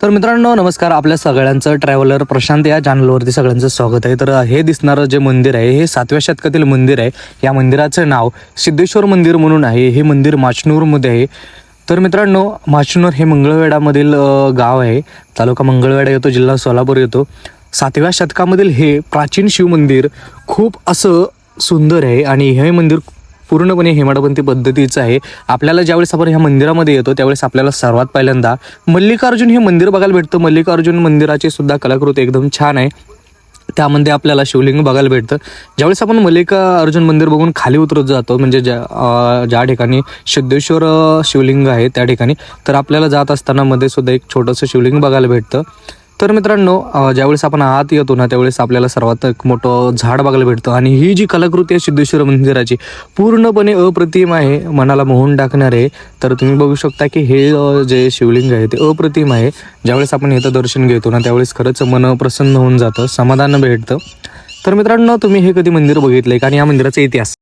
तर मित्रांनो नमस्कार. आपल्या सगळ्यांचं ट्रॅव्हलर प्रशांत या चॅनलवरती सगळ्यांचं स्वागत आहे. तर हे दिसणारं जे मंदिर आहे हे सातव्या शतकातील मंदिर आहे. या मंदिराचं नाव सिद्धेश्वर मंदिर म्हणून आहे. हे मंदिर माचनूरमध्ये आहे. तर मित्रांनो माचनूर हे मंगळवेढामधील गाव आहे. तालुका मंगळवेडा येतो जिल्हा सोलापूर येतो. सातव्या शतकामधील हे प्राचीन शिवमंदिर खूप असं सुंदर आहे आणि हे मंदिर पूर्णपणे हेमाडपंथी पद्धतीचं आहे. आपल्याला ज्यावेळेस आपण ह्या मंदिरामध्ये येतो त्यावेळेस आपल्याला सर्वात पहिल्यांदा मल्लिकार्जुन हे मंदिर बघायला भेटतं. मल्लिकार्जुन मंदिराची सुद्धा कलाकृती एकदम छान आहे. त्यामध्ये आपल्याला शिवलिंग बघायला भेटतं. ज्यावेळेस आपण मल्लिका अर्जुन मंदिर बघून खाली उतरत जातो म्हणजे ज्या ज्या ठिकाणी सिद्धेश्वर शिवलिंग आहे त्या ठिकाणी तर आपल्याला जात असताना मध्ये सुद्धा एक छोटंसं शिवलिंग बघायला भेटतं. तर मित्रांनो ज्यावेळेस आपण आत येतो ना त्यावेळेस आपल्याला सर्वात एक मोठं झाड बघायला भेटतं. आणि ही जी कलाकृती आहे सिद्धेश्वर मंदिराची पूर्णपणे अप्रतिम आहे मनाला मोहून टाकणारे. तर तुम्ही बघू शकता की हे जे शिवलिंग आहे ते अप्रतिम आहे. ज्यावेळेस आपण इथं दर्शन घेतो ना त्यावेळेस खरंच मन प्रसन्न होऊन जातं समाधान भेटतं. तर मित्रांनो तुम्ही हे कधी मंदिर बघितलं आहे आणि या मंदिराचा इतिहास.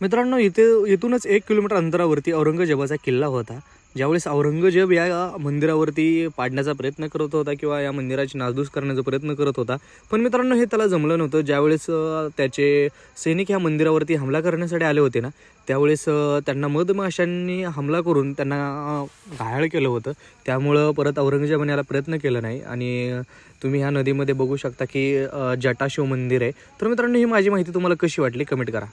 मित्रांनो इथे इथूनच एक किलोमीटर अंतरावरती औरंगजेबाचा किल्ला होता. ज्यावेळेस औरंगजेब या मंदिरावरती पाडण्याचा प्रयत्न करत होता किंवा या मंदिराची नासधूस करण्याचा प्रयत्न करत होता. पण मित्रांनो हे त्याला जमलं नव्हतं. ज्यावेळेस त्याचे सैनिक ह्या मंदिरावरती हमला करण्यासाठी आले होते ना त्यावेळेस त्यांना मधमाशांनी हमला करून त्यांना घायाळ केलं होतं. त्यामुळं परत औरंगजेबाने याला प्रयत्न केला नाही. आणि तुम्ही ह्या नदीमध्ये बघू शकता की जटाशिव मंदिर आहे. तर मित्रांनो ही माझी माहिती तुम्हाला कशी वाटली? कमेंट करा.